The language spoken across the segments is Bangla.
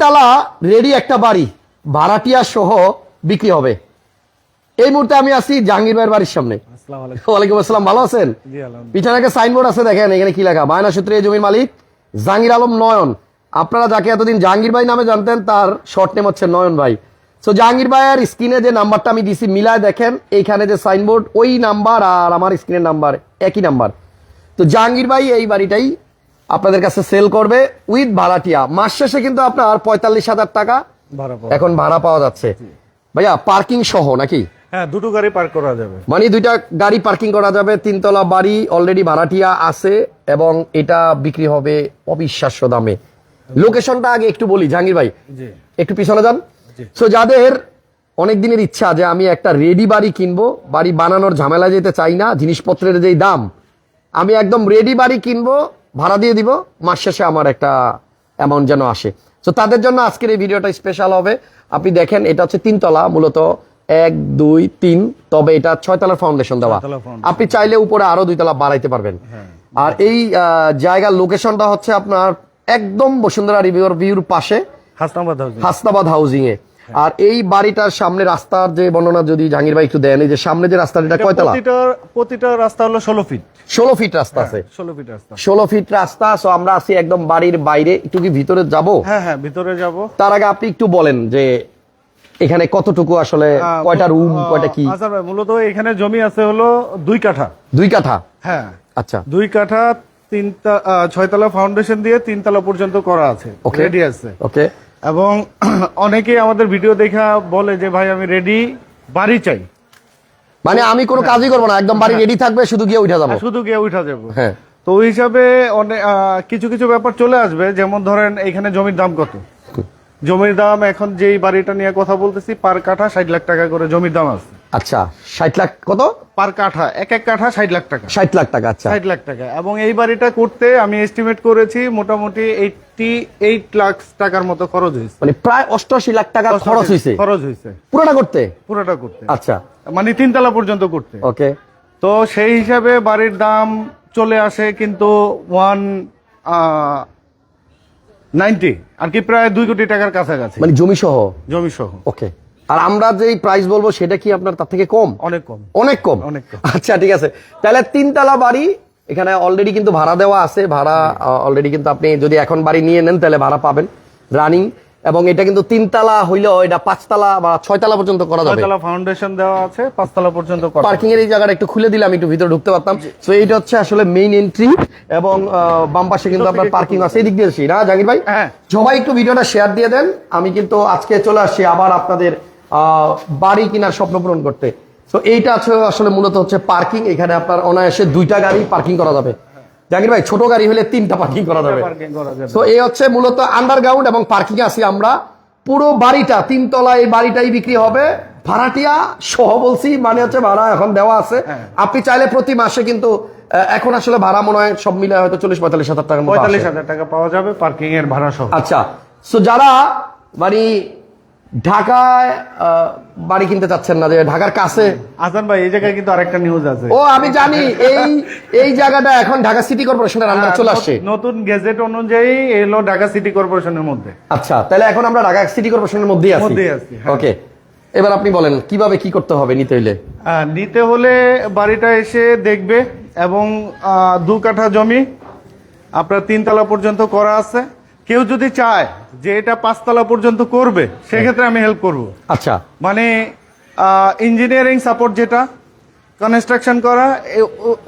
তালা রেডি একটা বাড়ি ভাড়াটিয়া সহ বিক্রি হবে। এই মুহূর্তে আমি আছি জাহাঙ্গীর ভাইয়ের বাড়ির সামনে। ওয়ালাইকুম আসসালাম ভালো আছেন? পিছনে সাইনবোর্ড আছে দেখেন এখানে কি লেখা? বায়না সূত্রে জমির মালিক জাহাঙ্গীর আলম নয়ন। আপনারা যাকে এতদিন জাহাঙ্গীর ভাই নামে জানতেন তার শর্ট নেম হচ্ছে নয়ন ভাই। তো জাহাঙ্গীর ভাইয়ের স্ক্রিনে যে নাম্বারটা আমি দিছি মিলায় দেখেন এইখানে যে সাইনবোর্ড ওই নাম্বার আর আমার স্ক্রিনের নাম্বার একই নাম্বার তো জাহাঙ্গীর ভাই এই বাড়িটাই আপনাদের কাছে সেল করবে উইথ ভাড়াটিয়া। মাস শেষে কিন্তু আপনার পঁয়তাল্লিশ হাজার টাকা এখন ভাড়া পাওয়া যাচ্ছে। ভাইয়া পার্কিং সহ নাকি? হ্যাঁ দুটো গাড়ি পার্ক করা যাবে। মানে দুইটা গাড়ি পার্কিং করা যাবে তিনতলা বাড়ি অলরেডি ভাড়াটিয়া আছে এবং এটা বিক্রি হবে অবিশ্বাস্য দামে। লোকেশনটা আগে একটু বলি জাহাঙ্গীর ভাই। একটু পিছনে যান। সো যাদের অনেক দিনের ইচ্ছা যে আমি একটা রেডি বাড়ি কিনবো বাড়ি বানানোর ঝামেলা যেতে চাই না জিনিসপত্রের যেই দাম আমি একদম রেডি বাড়ি কিনবো ভাড়া দিয়ে দিব মাস শেষে আমার একটা অ্যামাউন্ট যেন আসে। তো তাদের জন্য আজকের এই ভিডিওটা স্পেশাল হবে। আপনি দেখেন এটা হচ্ছে তিনতলা মূলত এক দুই তিন তবে এটা ছয়তলার ফাউন্ডেশন দেওয়া। আপনি চাইলে উপরে আরও দুইতলা বাড়াইতে পারবেন। হ্যাঁ। আর এই জায়গার লোকেশনটা হচ্ছে আপনার একদম বসুন্ধরা রিভিউর ভিউর পাশে। হাসনাবাদ হাউজিং এ আর এই বাড়িটার সামনে রাস্তার যে বর্ণনা যদি জাহাঙ্গীর ভাই একটু দেন এই যে সামনে যে রাস্তা এটা কয়তলা প্রতিটা রাস্তা হলো ষোলো ফিট ষোলো ফিট রাস্তা আছে। ষোলো ফিট রাস্তা। ষোলো ফিট রাস্তা সো আমরা আছি একদম বাড়ির বাইরে। একটু কি ভিতরে যাব? হ্যাঁ হ্যাঁ ভিতরে যাব। তার আগে আপনি একটু বলেন যে এখানে কতটুকু আসলে কয়টা রুম কয়টা কি? আচ্ছা ভাই মূলত এখানে জমি আছে হলো দুই কাঠা। দুই কাঠা? হ্যাঁ। আচ্ছা। দুই কাঠা তিনটা ছয়তলা ফাউন্ডেশন দিয়ে তিনতলা পর্যন্ত করা আছে. রেডি আছে। ওকে এবং অনেকে আমাদের ভিডিও দেখা বলে যে ভাই আমি রেডি বাড়ি চাই। মানে আমি কোনো কাজই করব না একদম বাড়ি রেডি থাকবে শুধু গিয়ে উঠা যাব। শুধু গিয়ে উঠা যাব। হ্যাঁ। তো ওই হিসাবে অনেক কিছু কিছু ব্যাপার চলে আসবে যেমন ধরেন এখানে জমির দাম কত? জমির দাম এখন যেই বাড়িটা নিয়ে কথা বলতেছি পার কাঠা ষাট লাখ টাকা করে জমির দাম আছে। আচ্ছা ষাট লাখ কত? পার কাঠা এক এক কাঠা ষাট লাখ টাকা। ষাট লাখ টাকা আচ্ছা। ষাট লাখ টাকা। এবং এই বাড়িটা করতে আমি এস্টিমেট করেছি মোটামুটি এইটটি এইট লাখ টাকার মতো খরচ হয়েছে। মানে প্রায় অষ্টআশি লাখ টাকা খরচ হয়েছে। খরচ হয়েছে। পুরোটা করতে? পুরোটা করতে। আচ্ছা। মানে তিনতলা পর্যন্ত করতে। ওকে। তো সেই হিসাবে বাড়ির দাম চলে আসে কিন্তু ওয়ান নাইনটি। আর কি প্রায় দুই কোটি টাকার কাছাকাছি। মানে জমি সহ জমি সহ ওকে। আর আমরা যেই প্রাইস বলব সেটা কি আপনার তার থেকে কম? অনেক কম। অনেক কম? অনেক কম। আচ্ছা ঠিক আছে। তাহলে তিনতলা বাড়ি এখানে অলরেডি কিন্তু ভাড়া দেওয়া আছে। ভাড়া অলরেডি কিন্তু আপনি যদি এখন বাড়ি নিয়ে নেন তাহলে ভাড়া পাবেন রানিং এবং এটা কিন্তু তিনতলা হইলেও এটা পাঁচতলা বা ছয়তলা পর্যন্ত করা যাবে। ছয়তলা ফাউন্ডেশন দেওয়া আছে পাঁচতলা পর্যন্ত করা পার্কিং এর এই জায়গাটা একটু খুলে দিলে আমি একটু ভিতরে ঢুকতে পারতাম। তো এইটা হচ্ছে আসলে মেইন এন্ট্রি এবং বাম পাশে কিন্তু আপনার পার্কিং আছে। এই দিক দিয়ে আসি না জাহাঙ্গীর ভাই? হ্যাঁ। সবাই একটু ভিডিওটা শেয়ার দিয়ে দেন। আমি কিন্তু আজকে চলে আসছি আবার আপনাদের বাড়ি কেনার স্বপ্ন পূরণ করতে। তো এইটা আছে আসলে মূলত হচ্ছে পার্কিং এখানে আপনার অনায়াসে দুইটা গাড়ি পার্কিং করা যাবে। জাহাঙ্গীর ভাই ছোট গাড়ি হলে তিনটা পার্কিং করা যাবে। তো এই হচ্ছে মূলত আন্ডারগ্রাউন্ড এবং পার্কিং আছি আমরা। পুরো বাড়িটা তিনতলা এই বাড়িটাই বিক্রি হবে। ভাড়াটিয়া সহ বলছি মানে হচ্ছে ভাড়া এখন দেওয়া আছে। হ্যাঁ। আপনি চাইলে প্রতি মাসে কিন্তু এখন আসলে ভাড়া মনে হয় সব মিলে হয়তো চল্লিশ পঁয়তাল্লিশ হাজার মতো পঁয়তাল্লিশ হাজার টাকা পাওয়া যাবে পার্কিং এর ভাড়া সহ। আচ্ছা সো যারা মানে ঢাকায় বাড়ি কিনতে চাচ্ছেন না যে ঢাকার কাছে। আসান ভাই এই জায়গায় কিন্তু আরেকটা নিউজ আছে। ও আমি জানি এই এই জায়গাটা এখন ঢাকা সিটি কর্পোরেশনের আন্ডারে চলে আসছে। নতুন গেজেট অনুযায়ী এলো ঢাকা সিটি কর্পোরেশনের মধ্যে। আচ্ছা তাহলে এখন আমরা ঢাকা সিটি কর্পোরেশনের মধ্যেই আছি। মধ্যেই আছি, হ্যাঁ। ওকে এবার আপনি বলেন কীভাবে কি করতে হবে নিতে হইলে? নিতে হলে বাড়িটা এসে দেখবে এবং দু কাঠা জমি আপনার তিনতলা পর্যন্ত করা আছে। কেউ যদি চায় যে এটা পাঁচতলা পর্যন্ত করবে সেক্ষেত্রে আমি হেল্প করব। আচ্ছা। মানে ইঞ্জিনিয়ারিং সাপোর্ট যেটা কনস্ট্রাকশন করা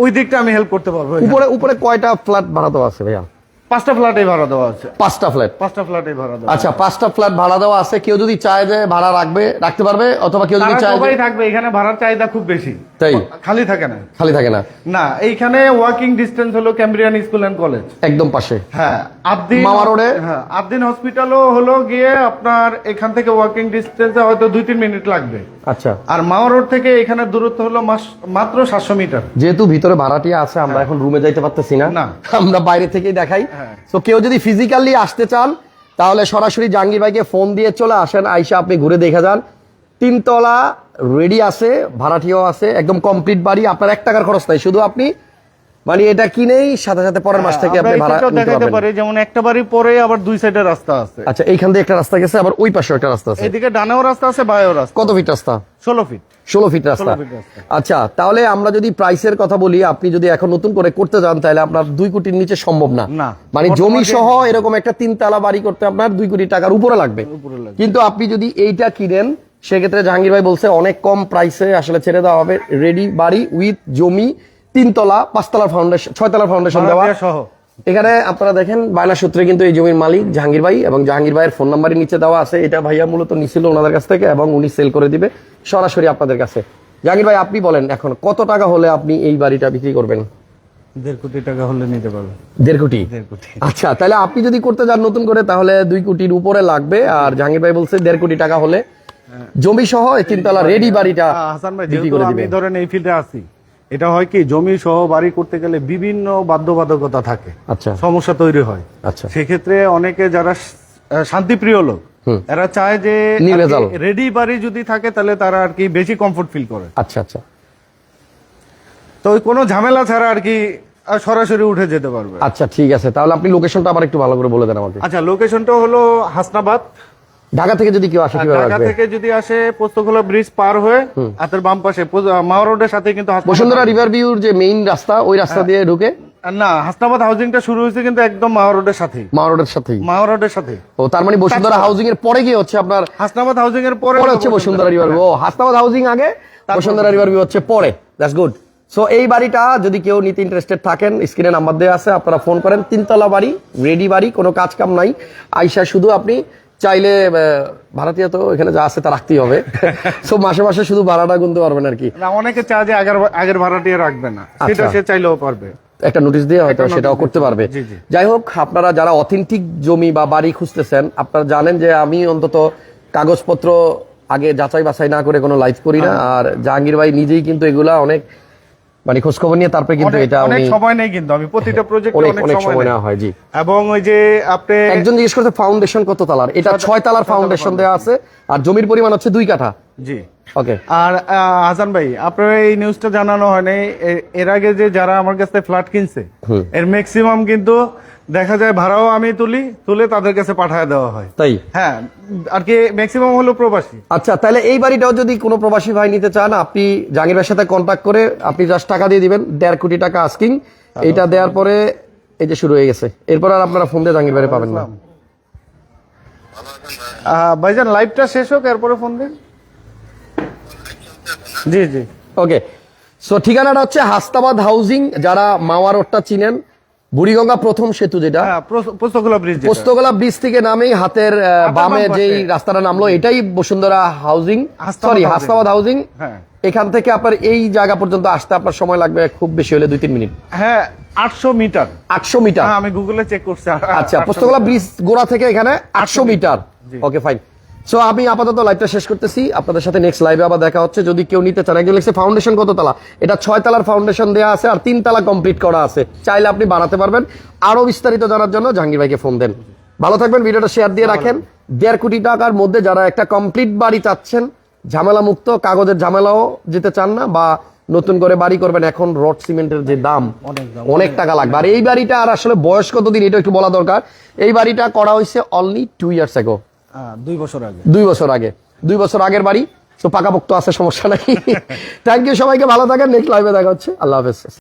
ওই দিকটা আমি হেল্প করতে পারব। উপরে উপরে কয়টা ফ্ল্যাট ভাড়া দেওয়া আছে ভাইয়া? পাঁচটা ফ্ল্যাটে ভাড়া দেওয়া আছে। পাঁচটা ফ্ল্যাট? পাঁচটা ফ্ল্যাটে ভাড়া দেওয়া আচ্ছা পাঁচটা ফ্ল্যাট ভাড়া দেওয়া আছে কেউ যদি চায় যে ভাড়া রাখবে রাখতে পারবে অথবা কেউ যদি চায় সবাই থাকবে এখানে ভাড়ার চাহিদা খুব বেশি। তাই? খালি থাকে না। খালি থাকে না? না এইখানে ওয়াকিং ডিস্টেন্স হলো ক্যাম্ব্রিয়ান স্কুল অ্যান্ড কলেজ একদম পাশে। হ্যাঁ আবদিন মামা রোডে? হ্যাঁ আবদিন হসপিটালও হলো গিয়ে আপনার এখান থেকে ওয়াকিং ডিস্টেন্সে হয়তো দুই তিন মিনিট লাগবে। আচ্ছা। আর মামা রোড থেকে এখানে দূরত্ব হলো মাত্র সাতশো মিটার। যেহেতু ভিতরে ভাড়াটিয়া আছে আমরা এখন রুমে যাইতে পারতেছি না। না। আমরা বাইরে থেকেই দেখাই। হ্যাঁ। তো কেউ যদি ফিজিক্যালি আসতে চান, তাহলে সরাসরি জাঙ্গি ভাইকে ফোন দিয়ে চলে আসেন, আইসা আপনি ঘুরে দেখে যান। তিনতলা রেডি আছে ভাড়াটিও আছে, একদম কমপ্লিট বাড়ি, আপনার এক টাকার খরচ নাই। শুধু আপনি মানে এটা কিনেই সাথে সাথে পরের মাস থেকে আপনি ভাড়া দেখাতে পারি যেমন একটা বাড়ি পরে আবার দুই সাইডে রাস্তা আছে। আচ্ছা এইখান দিয়ে একটা রাস্তা গেছে আবার ওই পাশে একটা রাস্তা আছে। এদিকে ডানেও রাস্তা আছে বায়েও রাস্তা কত ফিট রাস্তা? ষোলো ফিট ষোলো ফিট রাস্তা। 16 ফিট রাস্তা। আচ্ছা তাহলে আমরা যদি প্রাইসের কথা বলি আপনি যদি এখন নতুন করে করতে যান তাহলে আপনার দুই কোটির নিচে সম্ভব না। মানে জমি সহ এরকম একটা তিনতলা বাড়ি করতে আপনার দুই কোটি টাকার উপরে লাগবে। কিন্তু আপনি যদি এইটা কিনেন সেক্ষেত্রে জাহাঙ্গীর ভাই বলছে অনেক কম প্রাইসে আসলে ছেড়ে দেওয়া হবে। রেডি বাড়ি উইথ জমি তিনতলা পাঁচতলার ফাউন্ডেশন ছয়তলার ফাউন্ডেশন দেওয়া। সহ। এখানে আপনারা দেখেন বায়না সূত্রে কিন্তু এই জমির মালিক জাহাঙ্গীর ভাই এবং জাহাঙ্গীর ভাইয়ের ফোন নাম্বারের নিচে দেওয়া আছে। এটা ভাইয়া মূলত নিছিল ওনাদের কাছ থেকে এবং উনি সেল করে দিবে সরাসরি আপনাদের কাছে। জাহাঙ্গীর ভাই আপনি বলেন এখন কত টাকা হলে আপনি এই বাড়িটা বিক্রি করবেন? দেড় কোটি টাকা হলে নিতে পারবে। দেড় কোটি? আচ্ছা তাহলে আপনি যদি করতে যান নতুন করে তাহলে দুই কোটির উপরে লাগবে। আর জাহাঙ্গীর ভাই বলছে দেড় কোটি টাকা হলে জমি সহ তিনতলা রেডি বাড়িটা হাসান ভাই বিক্রি করে আমি দিবে। ধরেন এই ফিল্ডে আছি এটা হয় কি জমি সহ বাড়ি করতে গেলে বিভিন্ন বাধ্যবাধকতা থাকে। আচ্ছা। সমস্যা তৈরি হয়। আচ্ছা। সেক্ষেত্রে অনেকে যারা শান্তিপ্রিয় লোক। এরা চায় যে রেডি বাড়ি যদি থাকে তাহলে তারা আর কি বেশি কমফোর্ট ফিল করে। আচ্ছা আচ্ছা। তো ওই কোনো ঝামেলা ছাড়া আর কি সরাসরি উঠে যেতে পারবে। আচ্ছা ঠিক আছে। তাহলে আপনি লোকেশনটা আবার একটু ভালো করে বলে দেন আমাকে। আচ্ছা লোকেশনটা হলো হাসনাবাদ। ঢাকা থেকে যদি কেউ আসে কীভাবে ঢাকা থেকে যদি আসে পোস্তখোলা ব্রিজ পার হয়ে হাতের বাম পাশে মাওয়া রোডের সাথে কিন্তু বসুন্ধরা রিভার ভিউর যে মেইন রাস্তা ওই রাস্তা দিয়ে ঢুকে? না হাসনাবাদ হাউজিংটা শুরু হয়েছে কিন্তু একদম মাওয়া রোডের সাথেই। মা রোডের সাথেই? মাওয়া রোডের সাথে ও তার মানে বসুন্ধরা হাউজিং এর পরে গিয়ে হচ্ছে আপনার হাসনাবাদ হাউজিং এর পরে হচ্ছে বসুন্ধরা রিভার ভিউ ও হাসনাবাদ হাউজিং আগে বসুন্ধরা রিভার ভিউ হচ্ছে পরে। দ্যাটস গুড সো এই বাড়িটা যদি কেউ নিতে ইন্টারেস্টেড থাকেন স্ক্রিনে নাম্বার দেওয়া আছে আপনারা ফোন করেন। তিনতলা বাড়ি রেডি বাড়ি কোনো কাজ কাম নাই। আইসা শুধু আপনি চাইলে ভাড়াটিয়া তো এখানে যা আছে তা রাখতেই হবে। সো মাসে মাসে শুধু ভাড়াটা গুনতে পারবেন আর কি। না অনেকে চায় যে আগের আগের ভাড়াটিয়া রাখবে না। সেটা আচ্ছা। সে চাইলেও পারবে। একটা নোটিশ দিয়ে হয়তো সেটাও করতে পারবে। যাই হোক আপনারা যারা অথেন্টিক জমি বা বাড়ি খুঁজতেছেন আপনারা জানেন যে আমি অন্তত কাগজপত্র আগে যাচাই বাছাই না করে কোনো লাইভ করি না। আর জাহাঙ্গীর ভাই নিজেই কিন্তু এগুলা অনেক মানে খোঁজ খবর নিয়ে তারপরে কিন্তু এটা অনেক সময় নেই কিন্তু আমি প্রতিটা প্রজেক্টে অনেক অনেক সময় নেওয়া হয় জি। এবং ওই যে আপনি একজন জিজ্ঞেস করতে ফাউন্ডেশন কত তালার? এটা ছয় তালার ফাউন্ডেশন দেওয়া আছে আর জমির পরিমাণ হচ্ছে দুই কাঠা। জি। ওকে। আর হাসান ভাই আপনার এই নিউজটা জানানো হয়নি। এর আগে যে যারা আমার কাছে ফ্ল্যাট কিনছে এর ম্যাক্সিমাম কিন্তু দেখা যায় ভাড়াও আমি তুলি তুলে তাদের কাছে পাঠায় দেওয়া হয়। তাই? হ্যাঁ আর কি ম্যাক্সিমাম হলো প্রবাসী। আচ্ছা তাহলে এই বাড়িটাও যদি কোনো প্রবাসী ভাই নিতে চান আপনি জাহাঙ্গীর ভাইয়ের সাথে কন্ট্যাক্ট করে আপনি জাস্ট টাকা দিয়ে দিবেন দেড় কোটি টাকা আস্কিং এটা দেওয়ার পরে এই যে শুরু হয়ে গেছে। এরপর আর আপনারা ফোন দিয়ে জাহাঙ্গীর ভাইয়ের পাবেন না। ভাইজান লাইভটা শেষ হোক এরপরে ফোন দিন। জি জি। ওকে সো ঠিকানাটা হচ্ছে হাস্তাবাদ হাউজিং যারা মাওয়া রোডটা চিনেন বুড়িগঙ্গা প্রথম সেতু যেটা পোস্ত- পোস্তখোলা ব্রিজ যেটা। পোস্তগোলা ব্রিজ থেকে নামেই হাতের বামে যেই রাস্তাটা নামলো এটাই Bashundhara housing Hasnabad sorry. Hastabad housing এখান থেকে আপনার এই জায়গা পর্যন্ত আসতে আপনার সময় লাগবে খুব বেশি হলে দুই তিন মিনিট। হ্যাঁ আটশো মিটার। আটশো মিটার? হ্যাঁ আমি গুগলে চেক করছি। আচ্ছা 800 পোস্তগোলা ব্রিজ গোড়া থেকে এখানে আটশো মিটার। ওকে ফাইন সো আমি আপাতত লাইভটা শেষ করতেছি। আপনাদের সাথে নেক্সট লাইভে আবার দেখা হচ্ছে। যদি কেউ নিতে চান একজন লিখছে ফাউন্ডেশন কত তালা? এটা ছয় তালার ফাউন্ডেশন দেওয়া আছে আর তিন তালা কমপ্লিট করা আছে। চাইলে আপনি বাড়াতে পারবেন। আরও বিস্তারিত জানার জন্য জাহাঙ্গীর ভাইকে ফোন দেন। ভালো থাকবেন ভিডিওটা শেয়ার দিয়ে রাখেন। দেড় কোটি টাকার মধ্যে যারা একটা কমপ্লিট বাড়ি চাচ্ছেন ঝামেলা মুক্ত কাগজের ঝামেলাও যেতে চান না বা নতুন করে বাড়ি করবেন এখন রড সিমেন্টের যে দাম অনেক টাকা লাগবে। আর এই বাড়িটা আর আসলে বয়স কতদিন এটা একটু বলা দরকার। এই বাড়িটা করা হয়েছে অনলি টু ইয়ার্স এগো দুই বছর আগে। দুই বছর আগের বাড়ি। তো পাকাপোক্ত আছে, সমস্যা নাই। থ্যাংক ইউ সবাইকে, ভালো থাকেন নেক্সট লাইভে দেখা হচ্ছে। আল্লাহ হাফেজ।